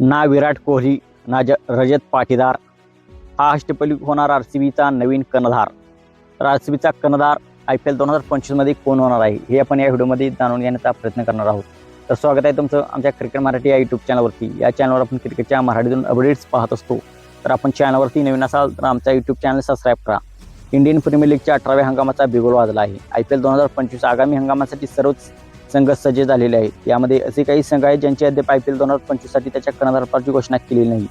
ना विराट कोहली ना ज रजत पाटीदार. हा अष्टपैलू होणार आर सी बीचा नवीन कर्णधार. तर आर सी बीचा कर्णधार आय पी एल दोन हजार पंचवीसमध्ये कोण होणार आहे हे आपण या व्हिडिओमध्ये जाणून घेण्याचा प्रयत्न करणार आहोत. तर स्वागत आहे तुमचं आमच्या क्रिकेट मराठी या यूट्यूब चॅनलवरती या चॅनलवर आपण क्रिकेटच्या मराठीतून अपडेट्स पाहत असतो. तर आपण चॅनलवरती नवीन असाल तर आमचा यूट्यूब चॅनल सबस्क्राईब करा. इंडियन प्रीमियर लीगच्या अठराव्या हंगामाचा बिगोल वाजला आहे. आय पी एल दोन हजार पंचवीस आगामी हंगामासाठी सर्वच संघ सज्ज झालेले आहेत यामध्ये असे काही संघ आहेत ज्यांची अद्याप आय पी एल दोन हजार पंचवीससाठी त्याच्या कर्णधारपदाची घोषणा केलेली नाही.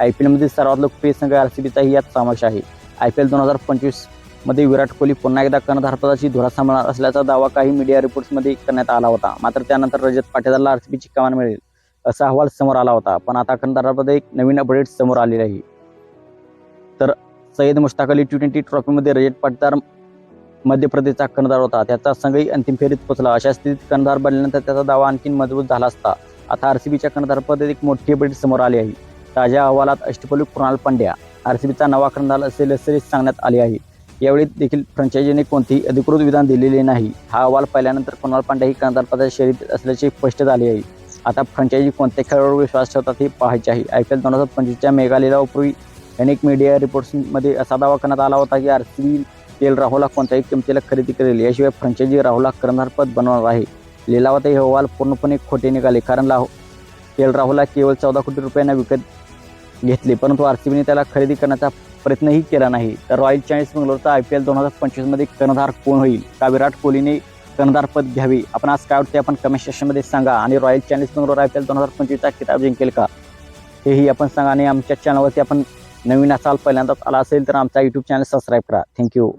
आय पी एलमधील सर्वात लोकप्रिय संघ आर सी बीचाही यात समावेश आहे. आय पी एल दोन हजार पंचवीसमध्ये विराट कोहली पुन्हा एकदा कर्णधारपदाची धुरा सांभाळणार असल्याचा दावा काही मीडिया रिपोर्ट्समध्ये करण्यात आला होता. मात्र त्यानंतर रजत पाटीदारला बीची कमान मिळेल असा अहवाल समोर आला होता. पण आता कर्णधारपद एक नवीन अपडेट समोर आलेले आहे. तर सय्यद मुश्ताक अली टी ट्वेंटी ट्रॉफीमध्ये रजत पाटीदार मध्य प्रदेशचा कर्णधार होता. त्याचा संघही अंतिम फेरीत पोहोचला. अशा स्थितीत कर्णधार बनल्यानंतर त्याचा दावा आणखी मजबूत झाला असता. आता आर सी बीच्या कर्णधारपद एक मोठी अपडेट समोर आली आहे. ताज्या अहवालात अष्टपैलू कृणाल पांड्या आर सी बीचा नवा कर्णधार असेल असे सांगण्यात आले आहे. यावेळी देखील फ्रँचायझीने कोणतेही अधिकृत विधान दिलेले नाही. हा अहवाल पाहिल्यानंतर कुणाल पांड्या ही कर्णधारपदाच्या शर्यतीत असल्याचे स्पष्ट झाले आहे. आता फ्रँचायझी कोणत्या खेळाडूवर विश्वास ठेवतात हे पाहायचे आहे. आय पी एल दोन हजार पंचवीसच्या मेघालयापूर्वी अनेक मीडिया रिपोर्ट्समध्ये असा दावा करण्यात आला होता की आर सी बी एल राहुला कोणत्याही किमतीला खरेदी करेल. याशिवाय फ्रँचायझी राहुला कर्णधारपद बनवणार आहे. लिलावात हे अहवाल पूर्णपणे खोटे निघाले. कारण राहु एल राहुला केवळ चौदा कोटी रुपयांना विकत घेतले. परंतु आर सी बीने त्याला खरेदी करण्याचा प्रयत्नही केला नाही. तर रॉयल चॅलेंज बंगलोरचा आय पी एल दोन हजार पंचवीसमध्ये कर्णधार कोण होईल? का विराट कोहलीने कर्णधारपद घ्यावे? आपण आज काय वाटते आपण कमेंट सेक्शनमध्ये सांगा. आणि royal challenge Bangalore I P L दोन हजार पंचवीसचा किताब जिंकेल का? हेही आपण सांगा. आणि आमच्या चॅनलवरती आपण नवीन असाल पहिल्यांदाच आला असेल तर आमचा यूट्यूब चॅनल सबस्क्राईब करा. Thank you